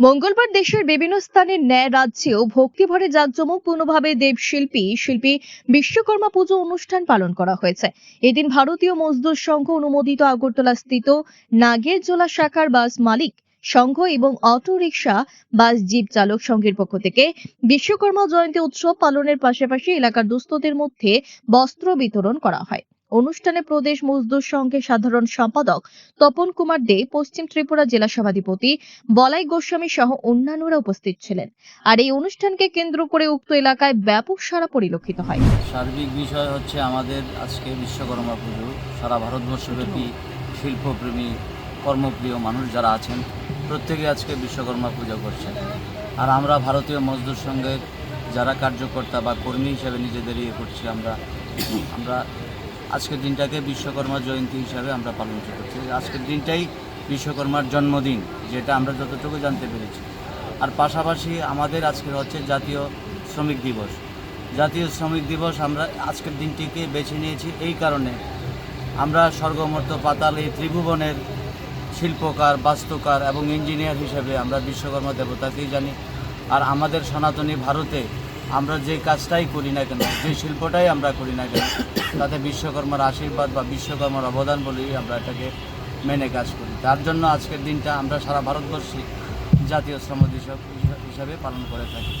মঙ্গলবার দেশের বিভিন্ন স্থানের ন্যায় রাজ্যেও ভক্তিভরে জাঁকজমকপূর্ণভাবে দেবশিল্পী, শিল্পী বিশ্বকর্মা পুজো অনুষ্ঠান পালন করা হয়েছে। এদিন ভারতীয় মজদুর সংঘ অনুমোদিত আগরতলা স্থিত নাগেরজোলা শাখার বাস মালিক সংঘ এবং অটো রিকশা বাস জিপ চালক সংঘের পক্ষ থেকে বিশ্বকর্মা জয়ন্তী উৎসব পালনের পাশাপাশি এলাকার দুস্থদের মধ্যে বস্ত্র বিতরণ করা হয়। অনুষ্ঠানে প্রদেশ মজদুর সংঘের সাধারণ সম্পাদক তপন কুমার দে, পশ্চিম ত্রিপুরা জেলা সভাধিপতি বলাই গোস্বামী সহ অন্যান্যরা উপস্থিত ছিলেন। আর এই অনুষ্ঠানকে কেন্দ্র করে উক্ত এলাকায় ব্যাপক সারা পরিলক্ষিত হয়। সার্বিক বিষয় হচ্ছে আমাদের আজকে বিশ্বকর্মা পুজো। সারা ভারতবর্ষব্যাপী শিল্পপ্রেমী, কর্মপ্রিয় মানুষ যারা আছেন, প্রত্যেকে আজকে বিশ্বকর্মা পূজা করছেন। আর আমরা ভারতীয় মজদুর সংঘের যারা কার্যকর্তা বা কর্মী হিসেবে নিজেদের ইয়ে করছি, আমরা আমরা আজকের দিনটাকে বিশ্বকর্মা জয়ন্তী হিসাবে আমরা পালন করছি। আজকের দিনটাই বিশ্বকর্মার জন্মদিন, যেটা আমরা যতটুকু জানতে পেরেছি। আর পাশাপাশি আমাদের আজকে হচ্ছে জাতীয় শ্রমিক দিবস। জাতীয় শ্রমিক দিবস আমরা আজকের দিনটিকে বেছে নিয়েছি এই কারণে। আমরা স্বর্গমর্ত পাতাল এই ত্রিভুবনের শিল্পকার, বাস্তুকার এবং ইঞ্জিনিয়ার হিসেবে আমরা বিশ্বকর্মা দেবতাকেই জানি। আর আমাদের সনাতনী ভারতে আমরা যে কাজটাই করি না কেন, যে শিল্পটাই আমরা করি না কেন, তাতে বিশ্বকর্মার আশীর্বাদ বা বিশ্বকর্মার অবদান বলেই আমরা এটাকে মেনে কাজ করি। তার জন্য আজকের দিনটা আমরা সারা ভারতবর্ষে জাতীয় শ্রম দিবস হিসাবে পালন করে থাকি।